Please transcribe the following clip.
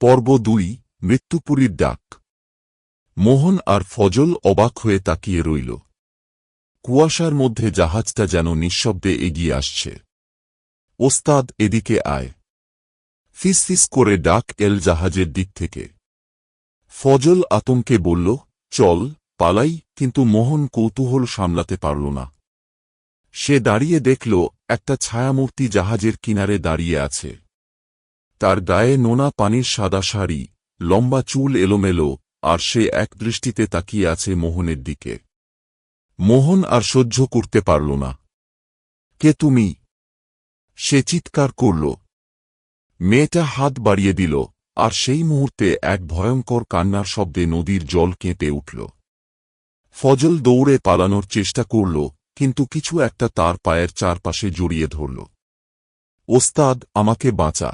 পর্ব দুই, মৃত্যুপুরীর ডাক। মোহন আর ফজল অবাক হয়ে তাকিয়ে রইল। কুয়াশার মধ্যে জাহাজটা যেন নিঃশব্দে এগিয়ে আসছে। ওস্তাদ, এদিকে আয়। ফিস ফিস করে ডাক এল জাহাজের দিক থেকে। ফজল আতঙ্কে বলল, চল, পালাই, কিন্তু মোহন কৌতূহল সামলাতে পারল না। সে দাঁড়িয়ে দেখল, একটা ছায়ামূর্তি জাহাজের কিনারে দাঁড়িয়ে আছে। তার গায়ে নোনা পানির সাদা শাড়ি, লম্বা চুল এলোমেলো, আর সে এক দৃষ্টিতে তাকিয়ে আছে মোহনের দিকে। মোহন আর সহ্য করতে পারল না। কে তুমি? সে চিৎকার করল। মেয়েটা হাত বাড়িয়ে দিল, আর সেই মুহূর্তে এক ভয়ঙ্কর কান্নার শব্দে নদীর জল কেঁপে উঠল। ফজল দৌড়ে পালানোর চেষ্টা করল, কিন্তু কিছু একটা তার পায়ের চারপাশে জড়িয়ে ধরল। ওস্তাদ, আমাকে বাঁচা।